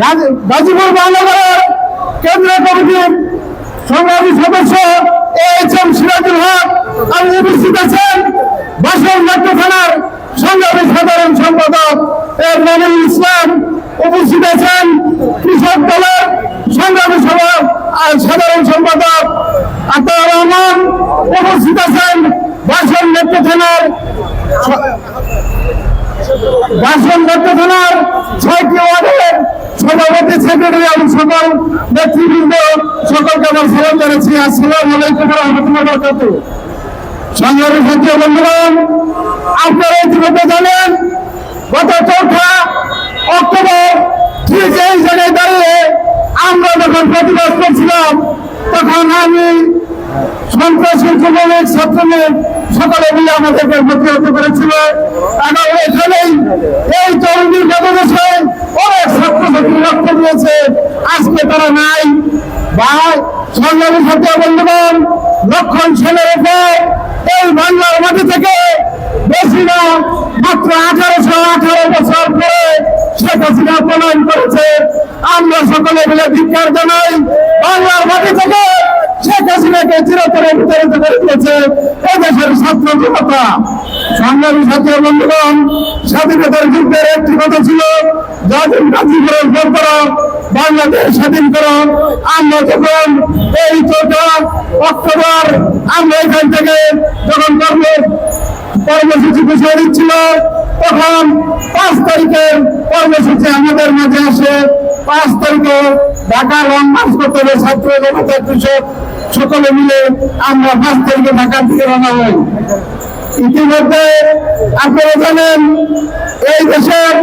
গাজীপুর মহানগরের কেন্দ্রীয় কমিটির সংগ্রামী সদস্য এইচ এম সিরাজুল হক এবং উপস্থিত আছেন। বাসন নাট্য থানার সংগ্রামী সাধারণ সম্পাদক এর মনিরুল ইসলাম উপস্থিত আছেন। কৃষক দলের সংগ্রামী সভা সাধারণ সম্পাদক আতার রহমান উপস্থিত আছেন। বাসন নাট্য থানার বাসন নাট্য থানার সভাপতি সেক্রেটারি এবং সকল নেতৃবৃন্দ সকলকে আমার সালাম জানাচ্ছি। আসসালাম আলাইকুম রহমতুল্লাহ বরকাতুহ। সংগ্রামী জাতীয় বন্ধুগণ, আপনারা ইতিমধ্যে জানেন, গত চৌঠা অক্টোবর ঠিক এই জায়গায় দাঁড়িয়ে আমরা যখন প্রতিবাদ করছিলাম, তখন আমি সন্ত্রাসী যুবলীগ ছাত্রলীগ সকলে মিলে আমাদেরকে প্রতিহত করেছিল। এবং এখানেই এই তরুণীর গতদেশে অনেক ছাত্রছাত্রী রক্ত দিয়েছে আজকে তারা নাই। বা সংগ্রামী জাতীয় বন্ধুগণ, লক্ষণ সেনের উপর এই বাংলার মাটি থেকে বেশি না, মাত্র আঠারোশো আঠারো বছর পরে শেখ হাসিনা প্রণয়ন করেছে। আমরা সকলে মিলে ধিকার জানাই, বাংলার মাটি থেকে শেখ হাসিনাকে চিরতরে বিতাড়িত করে দিয়েছে এদেশের ছাত্র জনতা সংগ্রামী ছাত্র বন্ধুগণ, স্বাধীনতার যুদ্ধের একটি কথা ছিল যাদের গাজীপুরের পর করো বাংলাদেশ স্বাধীন করো আমরা যখন এই চৌঠা অক্টোবর আমরা এখান থেকে যখন কর্ম কর্মসূচি ঘোষণা দিচ্ছিল, তখন পাঁচ তারিখের কর্মসূচি আমাদের মাঝে আসে। পাঁচ তারিখে ঢাকা লং মার্চ করতে হবে, ছাত্র জনতা, কৃষক সকলে মিলে আমরা পাঁচ তারিখে ঢাকার দিকে রওনা হই। ইতিমধ্যে আপনারা জানেন, এই দেশের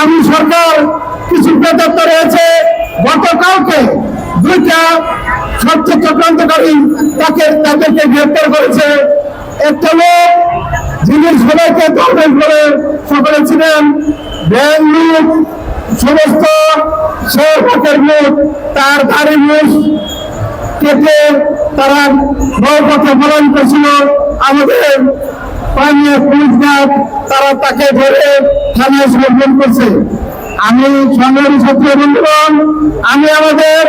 আমি সরকার কিছু প্রেতাত্ম রয়েছে। গতকালকে দুইটা সত্য চক্রান্তকারী তাকে তাদেরকে গ্রেপ্তার করেছে। একটা লোক যিনি সবাইকে দখল করে সকলে ছিলেন ব্যাংক লুট সমস্ত সরকারের মুখ তার গাড়ি মুখ কেটে তারা নৌপথে পালন করছিল। আমাদের পানীয় পুলিশ তারা তাকে ধরে থানায় সমর্পণ করছে। আমি সংগ্রামী ছাত্র বন্ধুগণ, আমি আমাদের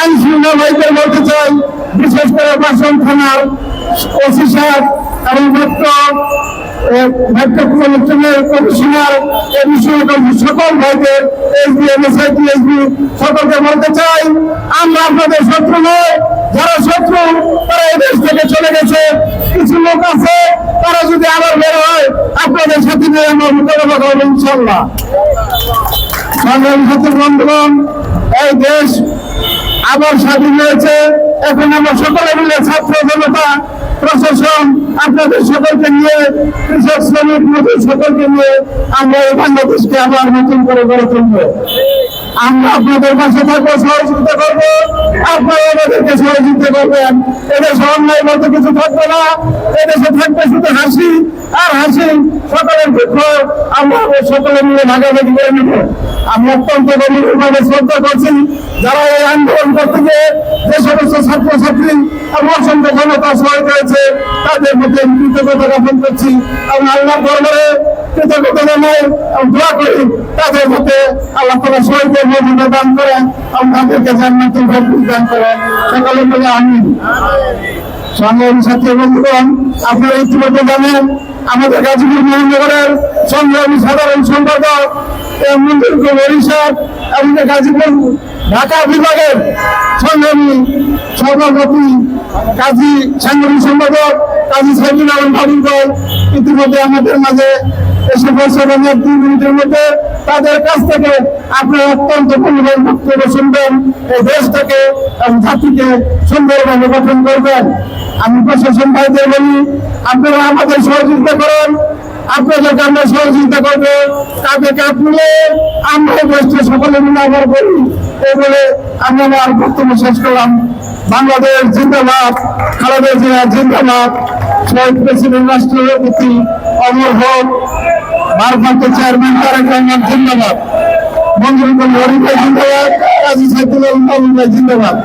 আইন শৃঙ্খলা ভাইদের বলতে চাই, বিশেষ করে বাসন থানার ওসি সাহেব এবং এ বিষয়ে এসবি বলতে চাই আপনাদের শত্রু যারা শত্রু থেকে চলে গেছে। কিছু যদি আবার বের আপনাদের সাথে নিয়ে আমরা করব ইনশাল্লাহ এই দেশ আবার স্বাধীন হয়েছে। এখন আমরা সকলে মিলে ছাত্র জনতা, প্রশাসন, আপনাদের সকলকে নিয়ে, কৃষক, শ্রমিক, মজুর সকলকে নিয়ে আমরা এই আবার নতুন করে গড়ে তুলব। আমরা আপনাদের পাশে থাকব, সহযোগিতা করব। আপনারা আমাদেরকে সহযোগিতা করবেন। এদেশে অন্যায় মতো কিছু থাকবে না। এদেশে থাকবে শুধু হাসি। আর হাসি সকলের দুঃখ। আমরা সকলে মিলে ভাগাভাগি করে নেব। আমি অত্যন্ত গভীরভাবে শ্রদ্ধা করছি যারা এই আন্দোলন করতে গিয়ে যে সমস্ত ছাত্রছাত্রী এবং অসংখ্য জনতা সহায় করেছে তাদের মধ্যে কৃতজ্ঞতা জ্ঞাপন করছি। এবং আল্লাহ দরবারে আপনারা ইতিমধ্যে জানেন, আমাদের গাজীপুর মহানগরের সংগ্রামী সাধারণ সম্পাদক মন্দির গাজীপুর ঢাকা বিভাগের সংগ্রামী সভাপতি কাজী সাংগঠনিক সম্পাদক কাজী সাইদুল আলম বাবুল ইতিমধ্যে আমাদের মাঝে তাদের কাছ থেকে শুনবেন। সুন্দরভাবে গঠন করবেন। আমি আমাদের সহযোগিতা করেন। আপনাদেরকে আমরা সহযোগিতা করব। কাঁধে কাঁধ আমরা সকলে মিলে আবার করি। এই বলে বক্তব্য শেষ করলাম। বাংলাদেশ জিন্দাবাদ, খালেদা জিয়া জিন্দাবাদ। রাষ্ট্রপতি অমর হক ভারপ্রাপ্ত চেয়ারম্যান তারেক রহমান জিন্দাবাদ মন্ত্রী হরিভাই জিন্দাবাদ কাজী সাইদুল জিন্দাবাদ